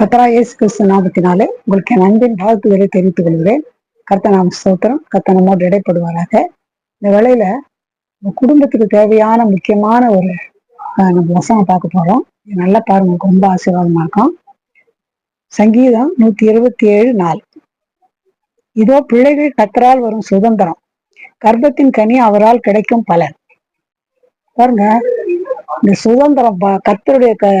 கத்தரா இயேசு கிறிஸ்து நாமத்தினாலே உங்களுக்கு என் அன்பின் வாழ்த்துக்களை தெரிவித்துக் கொள்கிறேன். கர்த்த நாம் ஸ்தோத்திரம். கர்த்த நம்மோடு இடைப்படுவாராக. இந்த வேளையில உங்க குடும்பத்துக்கு தேவையான முக்கியமான ஒரு நம்ம வசனம் பார்க்க போறோம். நல்லா பாருங்க. உங்களுக்கு ரொம்ப ஆசீர்வாதமா இருக்கும். சங்கீதம் நூத்தி இருபத்தி ஏழு நாள் இதோ பிள்ளைகள் கத்தரால் வரும் சுதந்திரம். கர்ப்பத்தின் கனி அவரால் கிடைக்கும் பலன். பாருங்க. இந்த சுதந்திரம் ப- க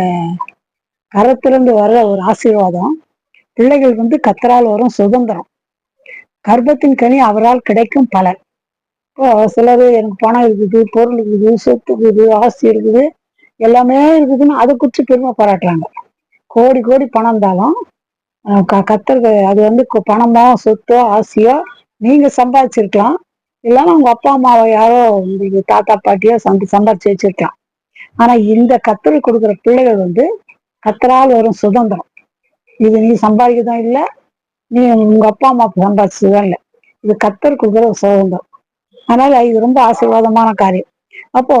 கரத்திலிருந்து வர்ற ஒரு ஆசீர்வாதம். பிள்ளைகள் வந்து கத்தரால் வரும் சுதந்திரம். கர்ப்பத்தின் கனி அவரால் கிடைக்கும் பலன். இப்போ எனக்கு பணம் இருக்குது பொருள் இருக்குது சொத்து இருக்குது ஆஸ்தி இருக்குது எல்லாமே இருக்குதுன்னு அதை குறித்து பெருமை பாராட்டுறாங்க. கோடி கோடி பணம் இருந்தாலும் க- கத்தருக்கு அது வந்து பணமோ சொத்தோ ஆசையோ நீங்க சம்பாதிச்சிருக்கலாம். இல்லைன்னா உங்க அப்பா அம்மாவை யாரோ உங்களுக்கு தாத்தா பாட்டியோ சந்தி சம்பாதிச்சு வச்சிருக்கலாம். ஆனா இந்த கத்தருக்கு கொடுக்குற பிள்ளைகள் வந்து கத்தரால் வரும் சுதந்திரம். இது நீ சம்பாதிக்கதான் இல்லை நீ உங்க அப்பா அம்மா சம்பாதிச்சதுதான் இல்லை. இது கத்தர் கொடுக்குற சுதந்திரம். அதனால இது ரொம்ப ஆசீர்வாதமான காரியம். அப்போ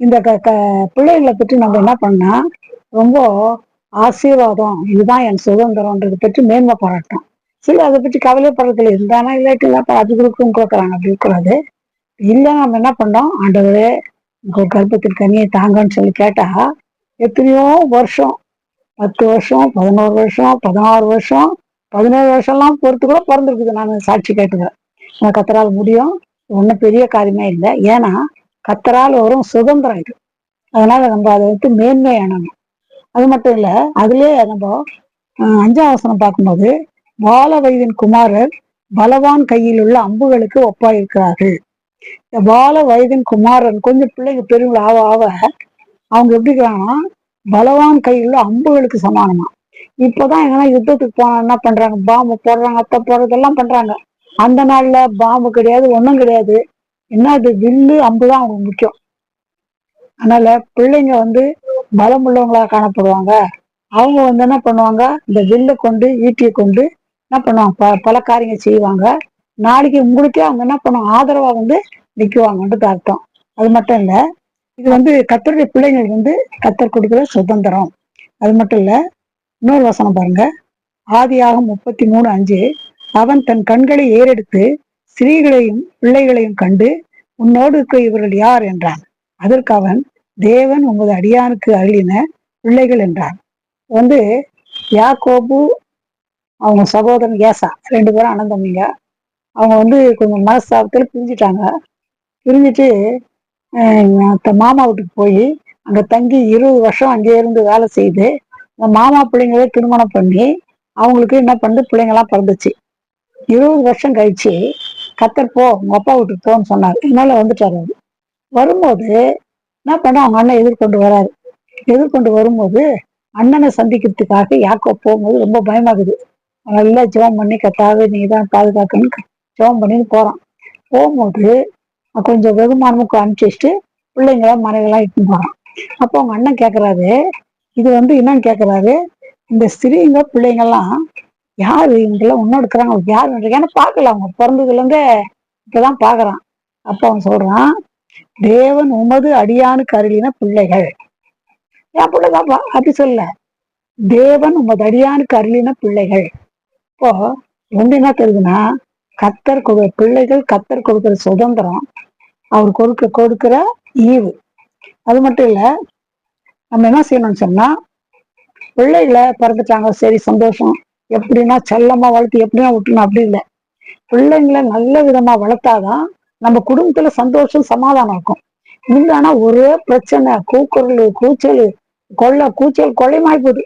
இந்த க க பிள்ளைகளை பற்றி நம்ம என்ன பண்ணா ரொம்ப ஆசீர்வாதம் இதுதான் என் சுதந்திரம்ன்றதை பற்றி மேன்மை பாராட்டும் சரி அதை பற்றி கவலைப்படுறதுல இருந்தானா இல்லாட்டி இல்லப்பா அது கொடுக்கும் கொடுக்குறாங்க அப்படி இருக்கக்கூடாது. இல்லை நம்ம என்ன பண்ணோம்? ஆண்டவரே உங்க கர்ப்பத்தில் கனியை தாங்கன்னு சொல்லி கேட்டா எத்தனையோ வருஷம் பத்து வருஷம் பதினோரு வருஷம் பதினாறு வருஷம் பதினேழு வருஷம்லாம் பொறுத்து கூட பிறந்திருக்குது. நான் சாட்சி கேட்டுக்கிறேன். கத்தரால் முடியும். ஒன்றும் பெரிய காரியமே இல்லை. ஏன்னா கத்தரால் வரும் சுதந்திரம் இது. அதனால நம்ம அதை வந்து மேன்மை அணணும் அது மட்டும் இல்லை அதுலேயே நம்ம அஞ்சாம் வசனம் பார்க்கும்போது பால வயதின் குமாரர் பலவான் கையில் உள்ள அம்புகளுக்கு ஒப்பாயிருக்கிறார்கள். இந்த பால வயதின் குமாரன் கொஞ்சம் பிள்ளைங்க பெரியவங்க ஆவ ஆவ அவங்க எப்படி இருக்கிறாங்கன்னா பலவான் கையில் அம்புகளுக்கு சமானமா? இப்பதான் எங்கன்னா யுத்தத்துக்கு போனா என்ன பண்றாங்க? பாம்பு போடுறாங்க அத்தை போடுறதெல்லாம் பண்றாங்க. அந்த நாள்ல பாம்பு கிடையாது ஒண்ணும் கிடையாது. என்ன அது வில்லு அம்பு தான் அவங்களுக்கு முக்கியம். அதனால பிள்ளைங்க வந்து பலம் உள்ளவங்களா காணப்படுவாங்க. அவங்க வந்து என்ன பண்ணுவாங்க? இந்த வில்லை கொண்டு ஈட்டியை கொண்டு என்ன பண்ணுவாங்க? ப- பல காரியங்கள் செய்வாங்க. நாளைக்கு உங்களுக்கே அவங்க என்ன பண்ணுவாங்க? ஆதரவா வந்து நிக்குவாங்கன்றது அர்த்தம். அது மட்டும் இல்லை இது வந்து கத்தருடைய பிள்ளைங்களுக்கு வந்து கத்தர் கொடுக்குற சுதந்திரம். அது மட்டும் இல்ல இன்னொரு வசனம் பாருங்க. ஆதியாகம் முப்பத்தி மூணு அஞ்சு அவன் தன் கண்களை ஏறெடுத்து ஸ்திரீகளையும் பிள்ளைகளையும் கண்டு உன்னோடு இருக்க இவர்கள் யார்? என்றான். அதற்கு அவன் தேவன் உமது அடியானுக்கு அருளின பிள்ளைகள் என்றான். வந்து யாக்கோபு அவங்க சகோதரன் ஏசா ரெண்டு பேரும் அனந்தம் தம்பிங்க. அவங்க வந்து கொஞ்சம் மனஸ்தாபத்தில் பிரிஞ்சிட்டாங்க. பிரிஞ்சுட்டு மாமா வீட்டுக்கு போய் அங்க தங்கி இருபது வருஷம் அங்கே இருந்து வேலை செய்து இந்த மாமா பிள்ளைங்களே திருமணம் பண்ணி அவங்களுக்கு என்ன பண்ணு பிள்ளைங்களாம் பிறந்துச்சு. இருபது வருஷம் கழிச்சு கத்தர் போ உங்க அப்பா வீட்டுக்கு போன்னு சொன்னார். என்னால வந்துட்டாரு வரும்போது என்ன பண்ண? அவங்க அண்ணன் எதிர்கொண்டு வராரு. எதிர்கொண்டு வரும்போது அண்ணனை சந்திக்கிறதுக்காக யாக்கோ போகும்போது ரொம்ப பயமாகுது. நல்லா ஜெபம் பண்ணி கத்தாவது நீ தான் பாதுகாக்கணும்னு ஜெபம் பண்ணின்னு போறான். போகும்போது கொஞ்சம் வெகுமானமுக்கு அனுப்பிச்சு வச்சுட்டு பிள்ளைங்கள மனைவிலாம் இட்டுன்னு போறான். அப்போ அவங்க அண்ணன் கேக்குறாரு இது வந்து என்னன்னு கேக்குறாரு இந்த ஸ்திரீங்க பிள்ளைங்கள்லாம் யாரு இவங்கெல்லாம் உன்னோட இருக்கிறாங்க அவங்க யாரு ஏன்னா பார்க்கல அவங்க. பிறந்ததுல இருந்தே இப்பதான் பாக்குறான் அப்போ அவன் சொல்றான் தேவன் உமது அடியானுக்கு கருளின பிள்ளைகள். என் பிள்ளைதான்ப்பா அப்படி சொல்ல தேவன் உமது அடியானுக்கு கருளின பிள்ளைகள். இப்போ வந்து என்ன தெரியுதுன்னா கத்தர் கொடு பிள்ளைகள் கத்தர் கொடுக்கிற சுதந்திரம் அவர் கொடுக்க கொடுக்கிற ஈவு. அது மட்டும் இல்ல நம்ம என்ன செய்யணும்னு சொன்னா பிள்ளைகளை பிறந்துட்டாங்க சரி சந்தோஷம். எப்படின்னா செல்லமா வளர்த்து எப்படின்னா விட்டுணும் அப்படி இல்லை. பிள்ளைங்களை நல்ல விதமா வளர்த்தாதான் நம்ம குடும்பத்துல சந்தோஷம் சமாதானம் இருக்கும். இல்லைன்னா ஒரே பிரச்சனை கூக்குரல் கூச்சல் கொள்ள கூச்சல் கொலைமாய் போகுது.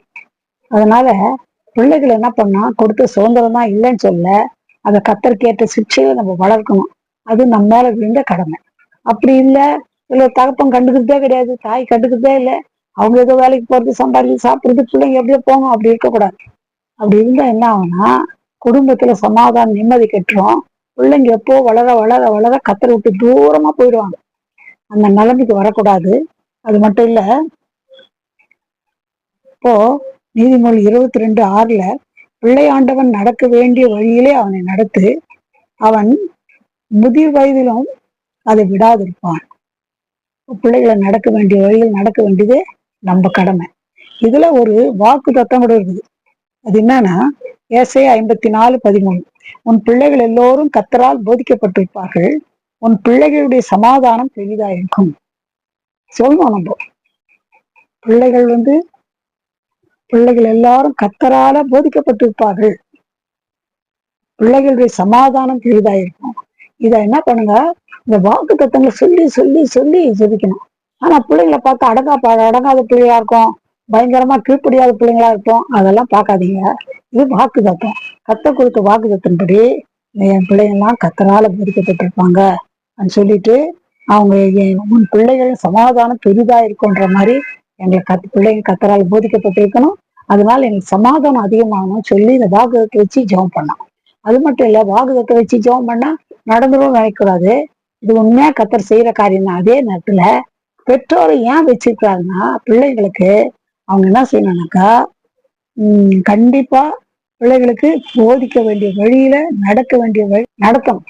அதனால பிள்ளைகள் என்ன பண்ணா கொடுத்த சுதந்திரம் தான் இல்லைன்னு சொல்ல அதை கத்தற்கேற்ற சிக்ஷையை நம்ம வளர்க்கணும். அது நம்ம மேல விழுந்த கடமை. அப்படி இல்லை. இல்லை தகப்பன் கண்டுக்கிறதே கிடையாது. தாய் கண்டுக்கிறதே இல்லை. அவங்க ஏதோ வேலைக்கு போறது சம்பாதிச்சு சாப்பிடுறது பிள்ளைங்க எப்படியோ போகும். அப்படி இருக்கக்கூடாது. அப்படி இருந்தா என்ன ஆகும்னா குடும்பத்துல சமாதானம் நிம்மதி கட்டுறோம் பிள்ளைங்க எப்போ வளர வளர வளர கத்தரை விட்டு தூரமா போயிடுவாங்க. அந்த நிலைமைக்கு வரக்கூடாது. அது மட்டும் இல்ல இப்போ நீதிமொழி இருபத்தி ரெண்டு ஆறுல பிள்ளையாண்டவன் நடக்க வேண்டிய வழியிலே அவனை நடத்து. அவன் முதிர் வயதிலும் அதை விடாதிருப்பான் பிள்ளைகளை நடக்க வேண்டிய வழியில் நடக்க வேண்டியது நம்ம கடமை. இதுல ஒரு வாக்கு தத்தம் கூட இருக்குது. அது என்னன்னா ஏசை ஐம்பத்தி நாலு பதிமூணு. உன் பிள்ளைகள் எல்லோரும் கத்தரால் போதிக்கப்பட்டிருப்பார்கள். உன் பிள்ளைகளுடைய சமாதானம் பெரிதா இருக்கும். சொல்லணும் நம்ம. பிள்ளைகள் வந்து பிள்ளைகள் எல்லாரும் கத்தரால போதிக்கப்பட்டிருப்பார்கள். பிள்ளைகளுடைய சமாதானம் பெரிதா இருக்கும். இதை என்ன பண்ணுங்க? இந்த வாக்கு தத்தங்களை சொல்லி சொல்லி சொல்லி ஜெபிக்கணும். ஆனா பிள்ளைங்களை பார்த்து அடங்கா பா- அடங்காத பிள்ளையா இருக்கும். பயங்கரமா கீழ்ப்படியாத பிள்ளைங்களா இருக்கும். அதெல்லாம் பார்க்காதீங்க. இது வாக்கு தத்தம். கத்த கொடுத்த வாக்கு தத்தின்படி என் பிள்ளைங்கள்லாம் கத்தரால போதிக்கப்பட்டிருப்பாங்க. அப்படின்னு சொல்லிட்டு அவங்க என் உன் பிள்ளைகள் சமாதானம் பெரிதா இருக்குன்ற மாதிரி எங்களை கத்து பிள்ளைங்க கத்தரால் போதிக்கப்பட்டிருக்கணும். அதனால எங்களுக்கு சமாதானம் அதிகமாகணும் சொல்லி இந்த வாக்குதத்தை வச்சு ஜெபம் பண்ணோம் அது மட்டும் இல்லை வாக்குதத்தை வச்சு ஜெபம் பண்ணா நடந்துடும் நினைக்கூடாது இது உண்மையா கத்தர் செய்யற காரியம் தான் அதே நேரத்துல பெற்றோரை ஏன் வச்சிருக்கிறாருன்னா பிள்ளைங்களுக்கு அவங்க என்ன செய்யணும்னாக்கா உம் கண்டிப்பா பிள்ளைகளுக்கு போதிக்க வேண்டிய வழியில நடக்க வேண்டிய வழி நடத்தணும்.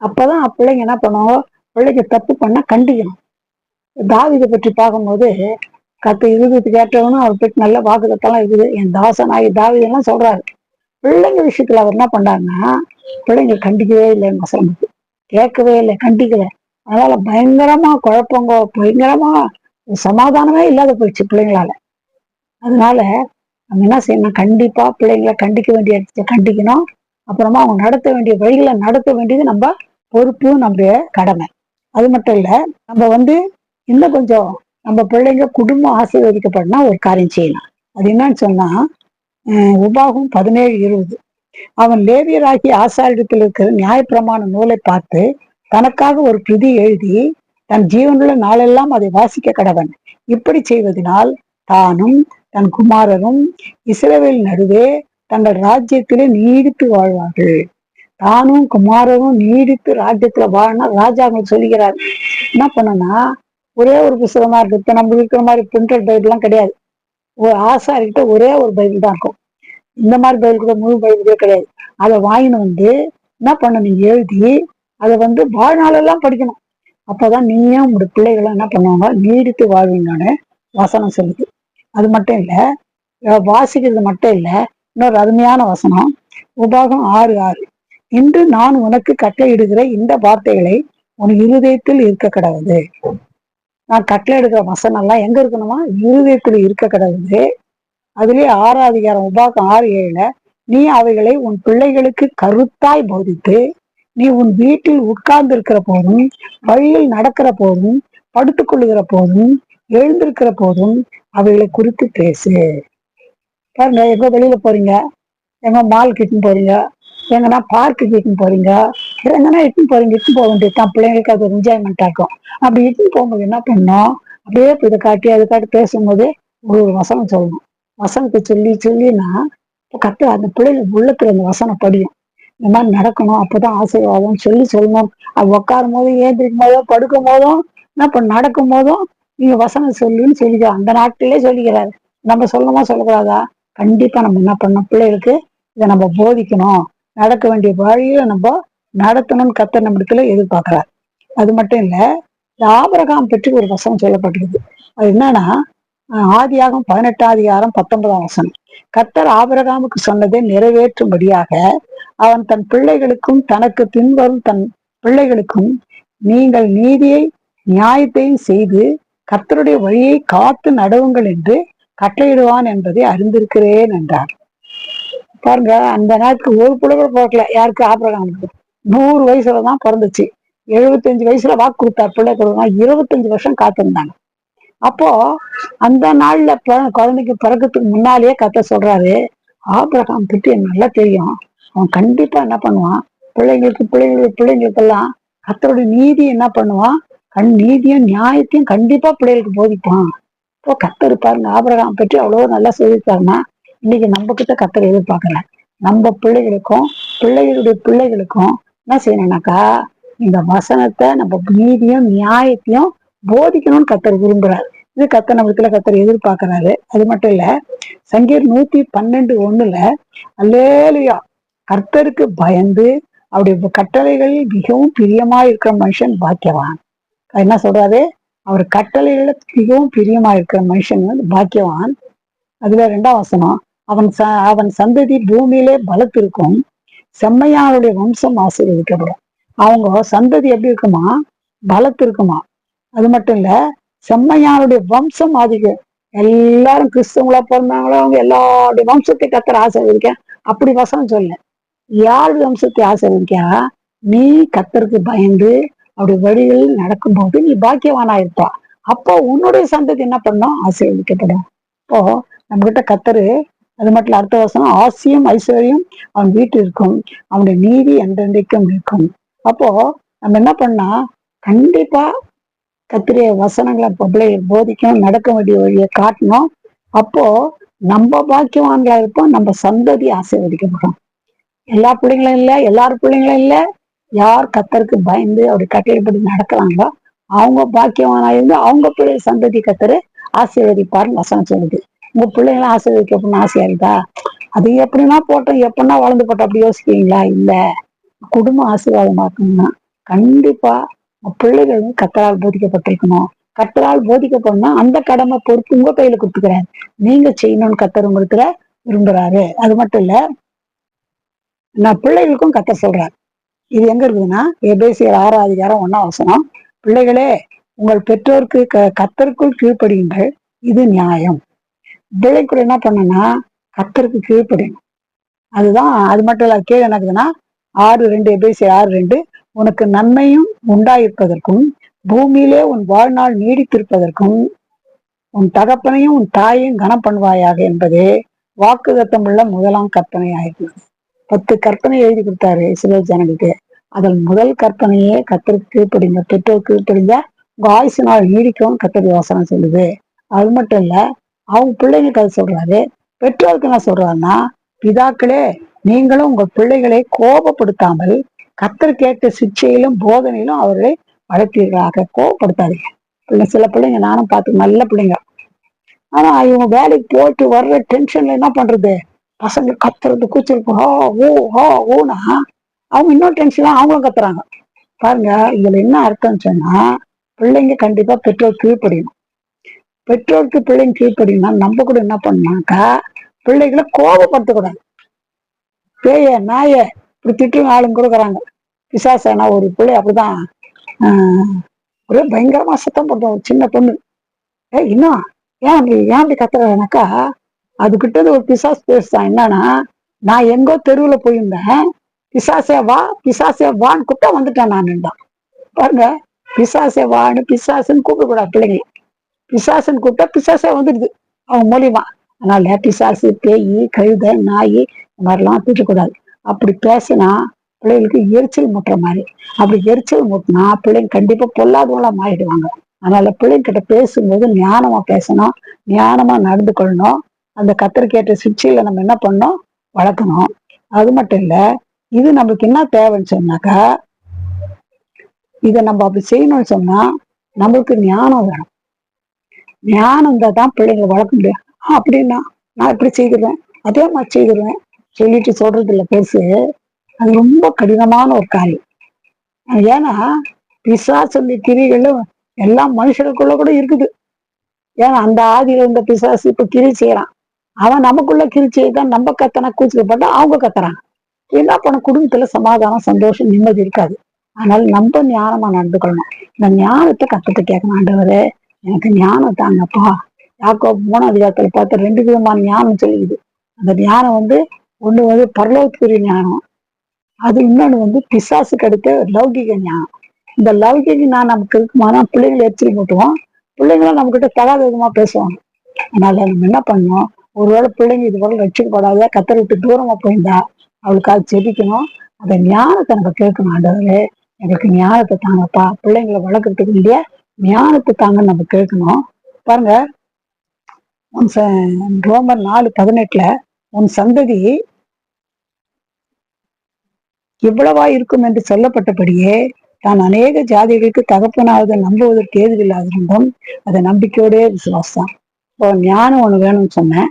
அப்பதான் பிள்ளைங்க என்ன பண்ணுவோம் பிள்ளைங்க தப்பு பண்ணா கண்டிக்கணும். தாவிதை பற்றி பார்க்கும்போது கத்த இருபது கேட்டவனும் அவர் பற்றி நல்ல வாக்குதத்தெல்லாம் இருக்குது. என் தாசனாகி தாவிதெல்லாம் சொல்றாரு. பிள்ளைங்க விஷயத்துல அவர் என்ன பண்ணாருன்னா பிள்ளைங்க கண்டிக்கவே இல்லை வசனத்துக்கு கேட்கவே இல்லை கண்டிக்கல. அதனால பயங்கரமா குழப்பங்க பயங்கரமா சமாதானமே இல்லாத போயிடுச்சு பிள்ளைங்களால. அதனால நம்ம என்ன செய்யணும்? கண்டிப்பா பிள்ளைங்களை கண்டிக்க வேண்டிய இடத்த கண்டிக்கணும். அப்புறமா அவங்க நடத்த வேண்டிய வழிகளை நடத்த வேண்டியது நம்ம பொறுப்பு நம்முடைய கடமை. அது மட்டும் இல்ல நம்ம வந்து இன்னும் கொஞ்சம் நம்ம பிள்ளைங்க குடும்பம் ஆசீர்வதிக்கப்படனா ஒரு காரியம் செய்யலாம். அது என்னன்னு சொன்னா அஹ் உபாகம் பதினேழு இருபது. அவன் லேவியராகி ஆசாரிடத்தில் இருக்கிற நியாயப்பிரமாண நூலை பார்த்து தனக்காக ஒரு பிரதி எழுதி தன் ஜீவனுள்ள நாளெல்லாம் அதை வாசிக்க கடவன். இப்படி செய்வதனால் தானும் தன் குமாரரும் இஸ்ரவேல் நடுவே தங்கள் ராஜ்யத்திலே நீடித்து வாழ்வார்கள். தானும் குமாரரும் நீடித்து ராஜ்யத்துல வாழனா ராஜா அவங்க சொல்லுகிறார். என்ன பண்ணனா ஒரே ஒரு புஸ்தகமா இருக்கு இப்ப நம்ம இருக்கிற மாதிரி பிரிண்டட் பைபிள்லாம் கிடையாது. ஒரு ஆசாரிக்கிட்ட ஒரே ஒரு பைபிள் தான் இருக்கும். இந்த மாதிரி பயில் கூட முழு பைபிளே கிடையாது. அதை வாங்கின்னு வந்து என்ன பண்ணணும்? எழுதி அதை வந்து வாழ்நாளெல்லாம் படிக்கணும். அப்பதான் நீயும் உங்களுடைய பிள்ளைகளும் என்ன பண்ணுவாங்க? நீடித்து வாழ்வீங்கன்னு வசனம் சொல்லுது. அது மட்டும் இல்ல வாசிக்கிறது மட்டும் இல்ல இன்னொரு அருமையான வசனம். உபாகம் ஆறு ஆறு. இன்று நான் உனக்கு கட்டளையிடுகிற இந்த வார்த்தைகளை உன் இருதயத்தில் இருக்க கிடவுது நான் கட்டளையிடுகிற வசனம் எல்லாம் எங்க இருக்கணுமா? இருதயத்தில் இருக்க கிடவுது அதிலே ஆறாதிகாரம் அதிகாரம் உபாகம் ஆறு ஏழுல நீ அவைகளை உன் பிள்ளைகளுக்கு கருத்தாய் போதித்து நீ உன் வீட்டில் உட்கார்ந்து இருக்கிற போதும் வழியில் நடக்கிற போதும் படுத்துக்கொள்ளுகிற போதும் எழுந்திருக்கிற போதும் அவைகளை குறித்து பேசு. பாருங்க எங்க வெளியில போறீங்க எங்க மால் கிட்டுன்னு போறீங்க எங்கன்னா பார்க்கு கிட்டுன்னு போறீங்க எங்கன்னா இட்டுன்னு போறீங்க இட்டுன்னு போக வேண்டியது தான் பிள்ளைங்களுக்கு அது என்ஜாய்மெண்டா இருக்கும். அப்படி இட்டுன்னு போகும்போது என்ன பண்ணோம் அப்படியே இதை காட்டி அதை காட்டி பேசும்போது ஒரு ஒரு வசனம் சொல்லணும். வசனத்தை சொல்லி சொல்லினா கத்து அந்த பிள்ளைங்க உள்ளத்துல அந்த வசனம் படியும். இந்த மாதிரி நடக்கணும் அப்பதான் ஆசீர்வாதம் சொல்லி சொல்லணும். அது உட்காரும் போதும் ஏந்திரிக்கும் போதோ படுக்கும் போதும் என்ன நடக்கும் போதும் நீங்க வசனம் சொல்லுன்னு சொல்லிக்க அந்த நாட்டிலே சொல்லிக்கிறாரு. நம்ம சொல்லணுமா சொல்லக்கூடாதா? கண்டிப்பா நம்ம என்ன பண்ணணும்? பிள்ளைகளுக்கு இதை நம்ம போதிக்கணும். நடக்க வேண்டிய வழியில நம்ம நடத்தணும்னு கத்த நம்மிடத்துல எதிர்பார்க்கிறார். அது மட்டும் இல்ல ஆபரகாம் பற்றி ஒரு வசனம் சொல்லப்பட்டிருக்கு. அது என்னன்னா ஆதியாகம் பதினெட்டாம் அதிகாரம் பத்தொன்பதாம் வசனம். கர்த்தர் ஆபரகாமுக்கு சொன்னதை நிறைவேற்றும்படியாக அவன் தன் பிள்ளைகளுக்கும் தனக்கு பின்வரும் தன் பிள்ளைகளுக்கும் நீங்கள் நீதியை நியாயத்தையும் செய்து கர்த்தருடைய வழியை காத்து நடவுங்கள் என்று கட்டளையிடுவான் என்பதை அறிந்திருக்கிறேன் என்றார். பாருங்க அந்த நேரத்துக்கு ஒரு புலவர் பிறக்கல. யாருக்கு? ஆபரகாமுக்கு. நூறு வயசுல தான் பிறந்துச்சு. எழுபத்தஞ்சு வயசுல வாக்கு கொடுத்தார். பிள்ளை கொடுக்கலாம் இருபத்தஞ்சு வருஷம் காத்திருந்தாங்க. அப்போ அந்த நாள்ல குழந்தைக்கு பிறக்கிறதுக்கு முன்னாலேயே கத்த சொல்றாரு ஆபிரகாம் பற்றி நல்லா தெரியும். அவன் கண்டிப்பா என்ன பண்ணுவான்? பிள்ளைங்களுக்கு பிள்ளைங்களுக்கு பிள்ளைங்களுக்கெல்லாம் கத்தருடைய நீதி என்ன பண்ணுவான்? கண் நீதியும் நியாயத்தையும் கண்டிப்பா பிள்ளைகளுக்கு போதிப்பான். இப்போ கத்தர் பாருங்க ஆபிரகாம் பற்றி அவ்வளவு நல்லா சொல்லியிருக்காருன்னா இன்னைக்கு நம்ம கிட்ட கத்தர் எதிர்பார்க்கல. நம்ம பிள்ளைகளுக்கும் பிள்ளைகளுடைய பிள்ளைகளுக்கும் என்ன செய்யணும்னாக்கா இந்த வசனத்தை நம்ம நீதியும் நியாயத்தையும் போதிக்கணும்னு கத்தர் விரும்புறாரு. இது கத்தர் நம்மளுக்குள்ள கத்தர் எதிர்பார்க்கறாரு. அது மட்டும் இல்ல சங்கீர் நூத்தி பன்னெண்டு ஒண்ணுல அல்லேலியா கர்த்தருக்கு பயந்து அவருடைய கட்டளைகளில் மிகவும் பிரியமா இருக்கிற மனுஷன் பாக்கியவான். என்ன சொல்றாரு? அவர் கட்டளைகள மிகவும் பிரியமா இருக்கிற மனுஷன் வந்து பாக்கியவான். அதுல ரெண்டாம் வசனம் அவன் ச அவன் சந்ததி பூமியிலே பலத்திருக்கும். செம்மையாருடைய வம்சம் ஆசீர்வதிக்கப்படும். அவங்க சந்ததி எப்படி இருக்குமா? பலத்திருக்குமா? அது மட்டும் இல்ல செம்மையானுடைய வம்சம் அதிகம் எல்லாரும் கிறிஸ்தவங்களா பிறந்தாங்களோ அவங்க எல்லாருடைய வம்சத்தை கத்தர ஆசீர்வதிக்க அப்படி வசனம் சொல்ல யார் வம்சத்தை ஆசீர்வதிக்கா? நீ கத்தருக்கு பயந்து அப்படி வழிகளில் நடக்கும்போது நீ பாக்கியவானா இருப்பா அப்போ உன்னுடைய சந்ததி என்ன பண்ணும்? ஆசீர்வதிக்கப்படும். இப்போ நம்ம கிட்ட கத்தரு அது மட்டும் அடுத்த வசனம் ஆசியம் ஐஸ்வர்யம் அவன் வீட்டில் இருக்கும். அவனுடைய நீதி என்றென்றைக்கும் இருக்கும். அப்போ நம்ம என்ன பண்ணா? கண்டிப்பா கத்திரிய வசனங்களை பிள்ளை போதிக்கணும் நடக்க வேண்டிய வழியை காட்டணும். அப்போ நம்ம பாக்கியவான்களா இருப்போம் நம்ம சந்ததி ஆசீர்வதிக்கப்படும். எல்லா பிள்ளைங்களும் இல்லை எல்லார் பிள்ளைங்களும் இல்லை. யார் கத்தருக்கு பயந்து அவர் கட்டளைப்படி நடக்கிறாங்களோ அவங்க பாக்கியவானா இருந்து அவங்க பிள்ளை சந்ததி கத்தரு ஆசீர்வதிப்பார்னு வசனம் சொல்லுது. உங்க பிள்ளைங்களும் ஆசீர்வதிக்கப்படணும் ஆசையா இருக்கா அது எப்படின்னா போட்டோம் எப்படின்னா வளர்ந்து போட்டோம் அப்படி யோசிக்கிறீங்களா இல்ல குடும்பம் ஆசீர்வாதமாக்கணும்னா கண்டிப்பா பிள்ளைகளும் கத்தரால் போதிக்கப்பட்டிருக்கணும். கத்தரால் போதிக்கப்படணும் அந்த கடமை பொறுப்பு உங்க கையில கொடுத்துக்கிறாரு நீங்க செய்யணும்னு கத்தர் உங்களுக்கு விரும்புறாரு. அது மட்டும் இல்ல நான் பிள்ளைகளுக்கும் கத்த சொல்றாரு இது எங்க இருக்குதுன்னா எபேசியர் ஆறாம் அதிகாரம் ஒன்னா வசனம். பிள்ளைகளே உங்கள் பெற்றோருக்கு க கத்தருக்குள் கீழ்ப்படியுங்கள். இது நியாயம். பிள்ளைக்குள்ள என்ன பண்ணனா கத்தருக்கு கீழ்ப்படியணும். அதுதான் அது மட்டும் இல்ல கீழே என்ன ஆறு ரெண்டு எபேசியர் ஆறு ரெண்டு உனக்கு நன்மையும் உண்டாயிருப்பதற்கும் பூமியிலே உன் வாழ்நாள் நீடித்திருப்பதற்கும் உன் தகப்பனையும் உன் தாயையும் கனம் பண்ணுவாயாக என்பதே வாக்குதத்தம் உள்ள முதலாம் கற்பனை ஆயிருக்கிறது பத்து கற்பனை எழுதி கொடுத்தாரு இஸ்ரேல் ஜனங்களுக்கு. அதில் முதல் கற்பனையே கத்திற்கு பிடிங்க பெற்றோருக்கு பிடிங்க உங்க ஆயுசு நாள் நீடிக்கவும் கத்திரி யோசனை சொல்லுது. அது மட்டும் இல்ல அவங்க பிள்ளைங்களுக்கு அது சொல்றாரு. பெற்றோருக்கு என்ன சொல்றாருன்னா பிதாக்களே நீங்களும் உங்க பிள்ளைகளை கோபப்படுத்தாமல் கத்தர் கேட்ட சிக்ஷையிலும் போதனையிலும் அவர்களை வளர்த்தீர்களாக. கோவப்படுத்தாதீங்க. பிள்ளை சில பிள்ளைங்க நானும் பார்த்து நல்ல பிள்ளைங்க. ஆனா இவங்க வேலைக்கு போயிட்டு வர்ற டென்ஷன்ல என்ன பண்றது? பசங்க கத்துறது கூச்சல் ஹோ ஓ ஹோ ஓனா அவங்க இன்னொரு டென்ஷன்ல அவங்களும் கத்துறாங்க. பாருங்க இதுல என்ன அர்த்தம் சொன்னா பிள்ளைங்க கண்டிப்பா பெற்றோர் கீழ்ப்படியணும். பெற்றோருக்கு பிள்ளைங்க கீழ்ப்படியணும்னா நம்ம கூட என்ன பண்ணாக்கா பிள்ளைகளை கோபப்படுத்தக்கூடாது பேய நாய இப்படி திட்டும் ஆளுங்க கொடுக்குறாங்க. பிசாசானா ஒரு பிள்ளை அப்படிதான். ஒரே பயங்கரமா சத்தம் போட்டோம் ஒரு சின்ன பொண்ணு. ஏ இன்னும் ஏன் அப்படி ஏன் அப்படி கத்துறனாக்கா அதுகிட்டது ஒரு பிசாஸ் பேசுதான். என்னன்னா நான் எங்கோ தெருவுல போயிருந்தேன். பிசாசே வா பிசாசே வான்னு கூப்பிட்டா வந்துட்டேன் நான் பாருங்க பிசாசே வான்னு பிசாசுன்னு கூப்பிடக்கூடாது பிள்ளைங்க. பிசாசுன்னு கூப்பிட்டா பிசாசே வந்துடுது. அவன் மூலியமா. அதனால பிசாசு பேய் கழுத நாய் இந்த மாதிரிலாம் திட்டக்கூடாது அப்படி பேசினா பிள்ளைகளுக்கு எரிச்சல் முட்டுற மாதிரி. அப்படி எரிச்சல் முட்டினா பிள்ளைங்க கண்டிப்பா பொல்லாதவங்களா மாறிடுவாங்க. அதனால பிள்ளைங்க கிட்ட பேசும்போது ஞானமா பேசணும் ஞானமா நடந்து கொள்ளணும். அந்த கத்திரிக்கேற்ற சுவிட்சியில நம்ம என்ன பண்ணோம் வளர்க்கணும். அது மட்டும் இல்ல இது நம்மளுக்கு என்ன தேவைன்னு சொன்னாக்கா இதை நம்ம அப்படி செய்யணும்னு சொன்னா நம்மளுக்கு ஞானம் வேணும். ஞானம் இருந்தால் தான் பிள்ளைங்களை வளர்க்க முடியும். அப்படின்னா நான் இப்படி செய்திருவேன் அதே மாதிரி செய்திருவேன். சொல்லிட்டு சொல்றது இல்ல பெருசு அது ரொம்ப கடினமான ஒரு காரியம். ஏன்னா பிசாசு கிரிகளும் எல்லாம் மனுஷனுக்குள்ள கூட இருக்குது. ஏன்னா அந்த ஆதியில இருந்த பிசாசு இப்ப கிரி செய்யறான். அவன் நமக்குள்ள கிரி செய்தான் நம்ம கத்தனா கூச்சப்பட்டா அவங்க கத்துறாங்க. என்ன பண்ண குடும்பத்துல சமாதானம் சந்தோஷம் நிம்மதி இருக்காது. அதனால நம்ம ஞானமா நடந்து கொள்ளணும். இந்த ஞானத்தை கத்துட்டு கேட்கணும். ஆண்டவரே எனக்கு ஞானம் தாங்கப்பா. யாக்கோ மூணாவது அதிகாரத்துல பார்த்த ரெண்டு விதமான ஞானம் சொல்லிக்குது அந்த ஞானம் வந்து ஒன்று வந்து பரலோகத்துக்குரிய ஞானம். அது இன்னொன்று வந்து பிசாசுக்கு அடுத்த லௌகிக ஞானம். இந்த லௌகிக ஞானம் நமக்கு இருக்குமானா பிள்ளைங்களை எச்சரி மூட்டுவோம் பிள்ளைங்களும் நம்ம கிட்ட தகாத விதமாக பேசுவாங்க. அதனால நம்ம என்ன பண்ணோம் ஒருவேளை பிள்ளைங்க இது போல ரட்சிக்கப்படாத? கத்தரை விட்டு தூரமாக போயிருந்தா அவளுக்காக ஜெபிக்கணும். அந்த ஞானத்தை நம்ம கேட்கணும் ஆண்டவரே. எனக்கு ஞானத்தை தாங்கப்பா. பிள்ளைங்களை வளர்க்கறதுக்கு வேண்டிய ஞானத்தை தாங்கன்னு நம்ம கேட்கணும். பாருங்க ரோமர் நாலு பதினெட்டுல உன் சந்ததி இவ்வளவா இருக்கும் என்று சொல்லப்பட்டபடியே தான் அநேக ஜாதிகளுக்கு தகப்பனாவது நம்புவதற்கு ஏதுவில்லாதிருந்தும் அதை நம்பிக்கையோடே விசுவாசம் இப்போ ஞானம் ஒன்று வேணும்னு சொன்னேன்.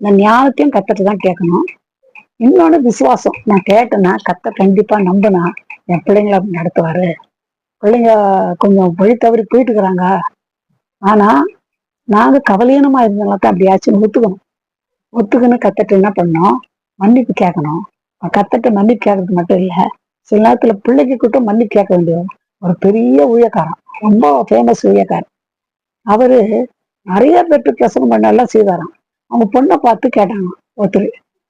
இந்த ஞானத்தையும் கத்தட்டு தான் கேட்கணும். இன்னொன்னு விசுவாசம். நான் கேட்டேன்னா கத்த கண்டிப்பா நம்பினா என் பிள்ளைங்களை அப்படி நடத்துவாரு. பிள்ளைங்க கொஞ்சம் வழி தவறி போயிட்டு இருக்கிறாங்க. ஆனா நாங்க கவலையனமா இருந்தனால தான் அப்படி ஆச்சுன்னு ஒத்துக்கணும். ஒத்துக்குன்னு கத்துட்டு என்ன பண்ணோம்? மன்னிப்பு கேட்கணும். கத்துட்டு மன்னிப்பு கேட்கறது மட்டும் இல்ல சில நேரத்துல பிள்ளைக்கு கூட்டம் மன்னிப்பு கேட்க வேண்டியது ஒரு பெரிய ஊழியக்காரன் ரொம்ப ஃபேமஸ் ஊழியக்காரன். அவரு நிறைய பேருக்கு பிரசங்கம் பண்ணலாம் எல்லாம் செய்தாராம் அவங்க பொண்ணை பார்த்து கேட்டாங்க ஒருத்தர்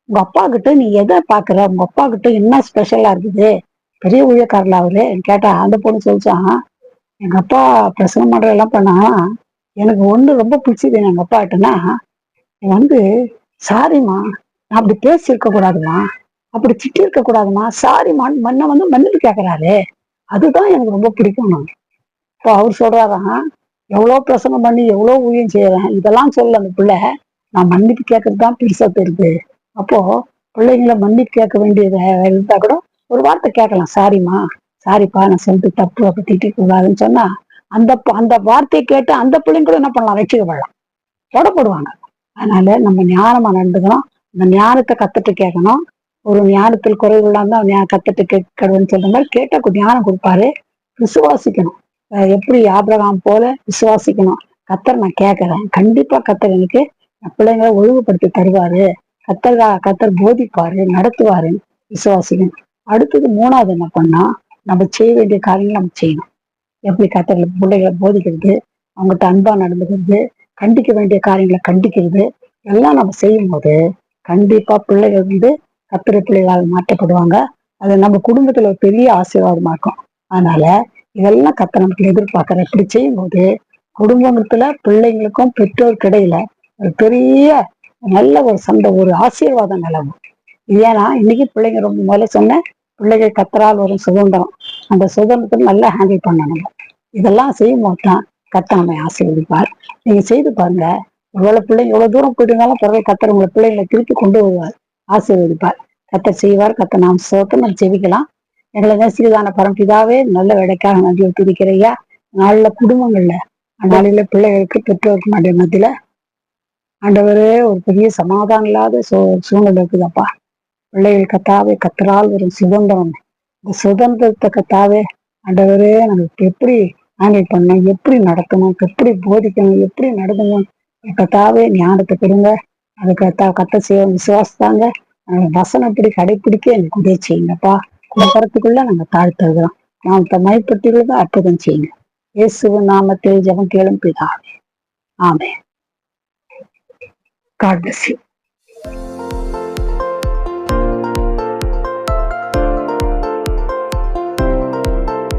உங்க அப்பா கிட்ட நீ எதை பாக்குற உங்க அப்பா கிட்ட என்ன ஸ்பெஷலா இருக்குது? பெரிய ஊழியக்காரல அவரு? கேட்டா அந்த பொண்ணு சொல்லிச்சான் எங்க அப்பா பிரசங்கம் பண்ற எல்லாம் பண்ணா எனக்கு ஒண்ணு ரொம்ப பிடிச்சது எங்க அப்பா கிட்டனா வந்து சாரிம்மா நான் அப்படி பேசியிருக்க கூடாதுமா அப்படி திட்டி இருக்க கூடாதுமா சாரிம்மா மண்ணை வந்து மன்னிப்பு கேட்கறாரு அதுதான் எனக்கு ரொம்ப பிடிக்கும் நான். இப்போ அவர் சொல்றாராம் எவ்வளோ பிரசங்கம் பண்ணி எவ்வளோ ஊழியம் செய்யறேன் இதெல்லாம் சொல்ல அந்த பிள்ளை. நான் மன்னிப்பு கேட்கறது தான் பெருசா தெரியுது அப்போ பிள்ளைங்களை மன்னிப்பு கேட்க வேண்டியது இருந்தா கூட ஒரு வார்த்தை கேட்கலாம். சாரிம்மா சாரிப்பா நான் சொல்லிட்டு தப்பு அப்ப திட்டி கூடாதுன்னு சொன்னா அந்த ப- அந்த வார்த்தையை கேட்டு அந்த பிள்ளைங்க கூட என்ன பண்ணலாம்? ரட்சிக்கப்படலாம் போடப்படுவாங்க அதனால நம்ம ஞானமா நடந்துக்கணும். அந்த ஞானத்தை கத்துட்டு கேட்கணும். ஒரு ஞானத்தில் குறைவுள்ளா இல்லாமல் கத்துட்டு கேட்கணும்னு சொல்ற மாதிரி கேட்ட ஞானம் கொடுப்பாரு. விசுவாசிக்கணும். எப்படி ஆபிரகாம் போல விசுவாசிக்கணும். கத்தர் நான் கேட்கறேன். கண்டிப்பா கத்தர் எனக்கு பிள்ளைங்களை ஒழுங்குபடுத்தி தருவாரு. கத்தர் கத்தர் போதிப்பாரு நடத்துவாரு. விசுவாசிக்கணும். அடுத்தது மூணாவது என்ன பண்ணா நம்ம செய்ய வேண்டிய காரியங்களை நம்ம செய்யணும். எப்படி கத்தர்களை பிள்ளைகளை போதிக்கிறது அவங்ககிட்ட அன்பா நடந்துக்கிறது கண்டிக்க வேண்டிய காரியங்களை கண்டிக்கிறது. எல்லாம் நம்ம செய்யும் போது கண்டிப்பா பிள்ளைகள் வந்து கத்திர பிள்ளைகளால் மாற்றப்படுவாங்க. அது நம்ம குடும்பத்துல ஒரு பெரிய ஆசீர்வாதமா இருக்கும். அதனால இதெல்லாம் கத்த நமக்கு எதிர்பார்க்கற. இப்படி செய்யும்போது குடும்பத்துல பிள்ளைங்களுக்கும் பெற்றோருக்கு இடையில ஒரு பெரிய நல்ல ஒரு சண்டை ஒரு ஆசீர்வாதம் நிலவும். ஏன்னா இன்னைக்கு பிள்ளைங்க ரொம்ப முதல்ல சொன்னேன் பிள்ளைகள் கத்தரால் வரும் சுதந்திரம். அந்த சுதந்திரத்தை நல்லா ஹேண்டில் பண்ணணும். இதெல்லாம் செய்யும் போது தான் கத்தாமை ஆசீர்வதிப்பார். நீங்க செய்து பாருங்க. எவ்வளவு பிள்ளைங்க எவ்வளவு தூரம் போயிட்டு இருந்தாலும் பிறகு கத்தர் உங்களை பிள்ளைங்களை திருப்பி கொண்டு வருவார். ஆசீர்வதிப்பார். கத்தர் செய்வார். கத்த நாம் சோத்த நம்ம செவிக்கலாம் எங்களை சிறிதான பரம்பிதாவே நல்ல வேலைக்காக நன்றி துதிக்கிறையா நாளில் குடும்பங்கள்ல நாளில பிள்ளைகளுக்கு பெற்றோருக்கு மத்திய மத்தியில ஆண்டவரே ஒரு பெரிய சமாதானம் இல்லாத சூ சூழ்நிலை இருக்குதப்பா. பிள்ளைகள் கத்தாவே கத்தரால் வரும் சுதந்திரம். இந்த சுதந்திரத்தை கத்தாவே ஆண்டவரே நமக்கு எப்படி ஹேண்டில் பண்ணணும் எப்படி நடத்தணும் எப்படி போதிக்கணும் எப்படி நடத்தணும்? கத்தாவே ஞானத்தை கொடுங்க அது கத்தா கத்த செய்ய விசுவாசத்தாங்க. வசனம் எப்படி கடைபிடிக்க எனக்கு உதவி செய்யுங்கப்பா. கொடுக்கறதுக்குள்ள நாங்க தாழ்த்துகிறோம் நாம் மைப்பட்டிகளுக்கு அற்புதம் செய்யுங்க. இயேசுவின் நாமத்தில் ஜபம் கேளும் பிதாவே. ஆமே காட் பிளஸ் யூ